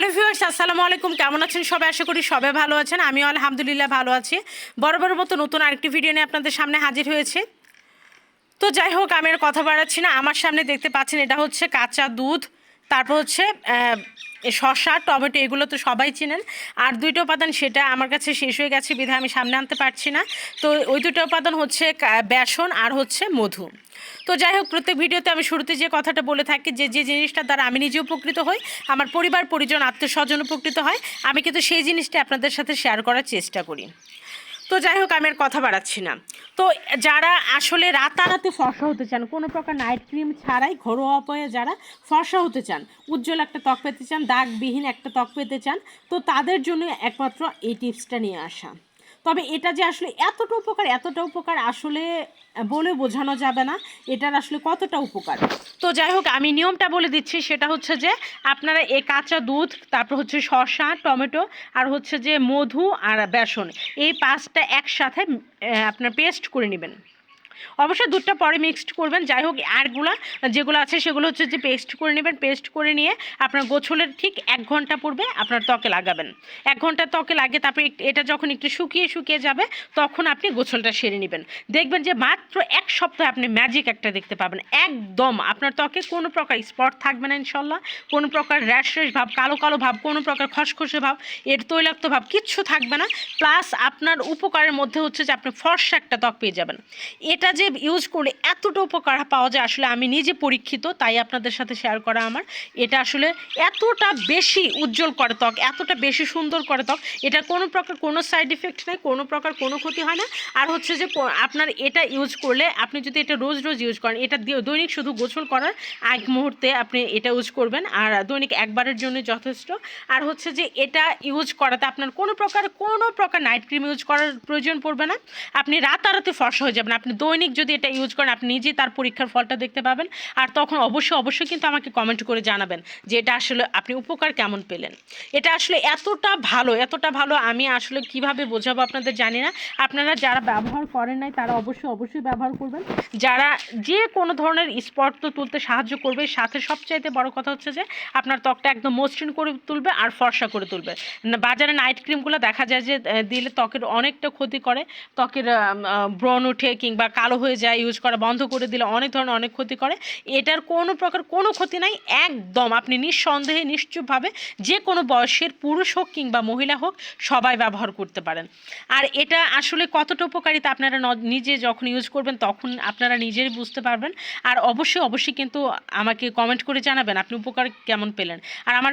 Hello viewers আসসালামু আলাইকুম। কেমন আছেন সবাই? আশা করি সবাই ভালো আছেন। আমিও আলহামদুলিল্লাহ ভালো আছি। বরাবর মতো নতুন আরেকটি ভিডিও নিয়ে আপনাদের সামনে হাজির হয়েছে। তো যাই হোক, আমি আর কথা বাড়াচ্ছি না। আমার সামনে দেখতে পাচ্ছেন, এটা হচ্ছে কাঁচা দুধ, তারপর হচ্ছে শসা, টমেটো এগুলো তো সবাই চিনেন। আর দুইটা উপাদান সেটা আমার কাছে শেষ হয়ে গেছে, বিধায় আমি সামনে আনতে পারছি না। তো ওই দুটো উপাদান হচ্ছে বেসন আর হচ্ছে মধু। তো যাই হোক, প্রত্যেক ভিডিওতে আমি শুরুতে যে কথাটা বলে থাকি যে যে জিনিসটা দ্বারা আমি নিজে উপকৃত হই, আমার পরিবার, পরিজন আত্মীয় স্বজন উপকৃত হয়, আমি কিন্তু সেই জিনিসটা আপনাদের সাথে শেয়ার করার চেষ্টা করি। তো যাই হোক, আমি আর কথা বাড়াচ্ছি না। তো যারা আসলে রাতারাতি ফর্সা হতে চান, কোনো প্রকার নাইট ক্রিম ছাড়াই ঘরোয়া উপায়ে যারা ফর্সা হতে চান, উজ্জ্বল একটা ত্বক পেতে চান, দাগবিহীন একটা ত্বক পেতে চান, তো তাদের জন্য একমাত্র এই টিপসটা নিয়ে আসা। তবে এটা যে আসলে এতটা উপকার এতটা উপকার আসলে বলে বোঝানো যাবে না। এটার আসলে কতটা উপকার? তো যাই হোক, আমি নিয়মটা বলে দিচ্ছি। সেটা হচ্ছে যে, আপনারা এ কাঁচা দুধ, তারপর হচ্ছে শসা, টমেটো, আর হচ্ছে যে মধু আর বেসন, এই পাঁচটা একসাথে আপনার পেস্ট করে নেবেন। অবশ্যই দুধটা পরে মিক্সড করবেন। যাই হোক, আরগুলো, যেগুলো আছে সেগুলো হচ্ছে যে পেস্ট করে নেবেন। পেস্ট করে নিয়ে আপনার গোছলের ঠিক এক ঘণ্টা পূর্বে আপনার ত্বকে লাগাবেন। এক ঘণ্টা ত্বকে লাগে তারপরে এটা যখন একটু শুকিয়ে শুকিয়ে যাবে, তখন আপনি গোছলটা সেরে নেবেন। দেখবেন যে মাত্র এক সপ্তাহে আপনি ম্যাজিক একটা দেখতে পাবেন। একদম, আপনার ত্বকে কোনো প্রকার স্পট থাকবে না ইনশাল্লাহ। কোনো প্রকার র্যাশ র্যাশ ভাব, কালো কালো ভাব, কোনো প্রকার খসখসে ভাব, এর তৈলাক্ত ভাব কিচ্ছু থাকবে না। প্লাস আপনার উপকারের মধ্যে হচ্ছে যে আপনি ফর্সা একটা ত্বক পেয়ে যাবেন। এটা যে ইউজ করলে এতটা উপকার পাওয়া যায়, আসলে আমি নিজে পরীক্ষিত, তাই আপনাদের সাথে শেয়ার করা আমার। এটা আসলে এতটা বেশি উজ্জ্বল করে ত্বক, এতটা বেশি সুন্দর করে ত্বক, এটা কোনো প্রকার কোনো সাইড ইফেক্ট নেই, কোনো প্রকার কোনো ক্ষতি হয় না। আর হচ্ছে যে আপনার এটা ইউজ করলে, আপনি যদি এটা রোজ রোজ ইউজ করেন, এটা দৈনিক শুধু গোসল করার এক মুহূর্তে আপনি এটা ইউজ করবেন, আর দৈনিক একবারের জন্য যথেষ্ট। আর হচ্ছে যে, এটা ইউজ করাতে আপনার কোনো প্রকার কোনো প্রকার নাইট ক্রিম ইউজ করার প্রয়োজন পড়বে না। আপনি রাতারাতি ফর্সা হয়ে যাবেন, আপনি দৈনিক যদি এটা ইউজ করেন, আপনি নিজেই তার পরীক্ষার ফলটা দেখতে পাবেন। আর তখন অবশ্যই অবশ্যই কিন্তু আমাকে কমেন্ট করে জানাবেন যে এটা আসলে আপনি উপকার কেমন পেলেন। এটা আসলে এতটা ভালো এতটা ভালো আমি আসলে কীভাবে বোঝাবো আপনাদের জানি না। আপনারা যারা ব্যবহার করেন নাই, তারা অবশ্যই অবশ্যই ব্যবহার করবেন। যারা যে কোনো ধরনের স্পট তো তুলতে সাহায্য করবে, সাথে সবচাইতে বড় কথা হচ্ছে যে, আপনার ত্বকটা একদম মসৃণ করে তুলবে আর ফর্সা করে তুলবে। বাজারে নাইট ক্রিমগুলো দেখা যায় যে দিলে ত্বকের অনেকটা ক্ষতি করে। ত্বকের ব্রণ ওঠে কিংবা কালো হয়ে যায় ইউজ করা বন্ধ করে দিলে অনেক ধরনের অনেক ক্ষতি করে। এটার কোনো প্রকার কোনো ক্ষতি নাই, একদম আপনি নিঃসন্দেহে নিশ্চুপভাবে যে কোনো বয়সের পুরুষ হোক কিংবা মহিলা হোক সবাই ব্যবহার করতে পারেন। আর এটা আসলে কতটা উপকারিতা আপনারা নিজে যখন ইউজ করবেন তখন আপনারা নিজেই বুঝতে পারবেন। আর অবশ্যই অবশ্যই কিন্তু আমাকে কমেন্ট করে জানাবেন, আপনি উপকার কেমন পেলেন। আর আমার